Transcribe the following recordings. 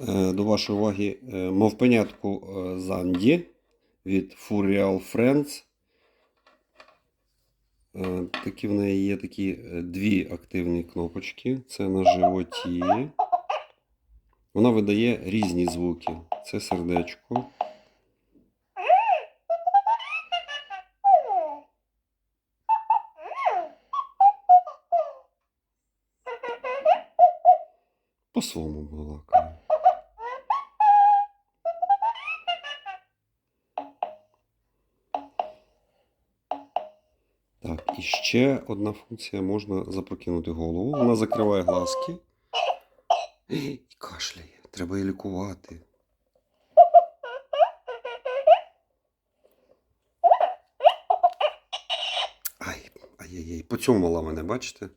Е, До вашої уваги е, мавпенятку е, Занді від Furial Friends. Такі в неї є такі дві активні кнопочки. Це на животі. Вона видає різні звуки. Це сердечко. По-своєму балакає. Так, і ще одна функція можна запрокинути голову. Вона закриває глазки і кашляє. Треба її лікувати. Ай, ай-яй-яй, по цьому мала мене, бачите?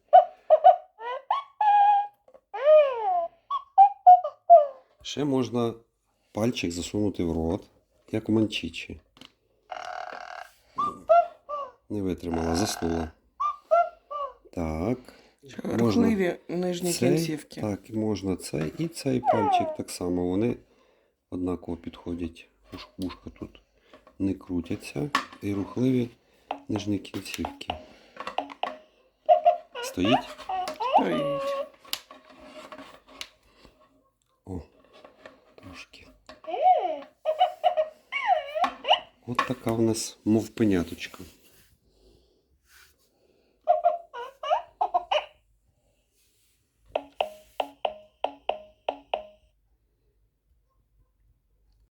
Ще можна пальчик засунути в рот, як у манчичі. Не витримала, заснула. Так. Рухливі нижні цей, кінцівки. Так, можна цей і цей пальчик так само. Вони однаково підходять. Уш- Вушка тут не крутяться. І рухливі нижні кінцівки. Стоїть? Стоїть. О, трошки. От така в нас мовпеняточка.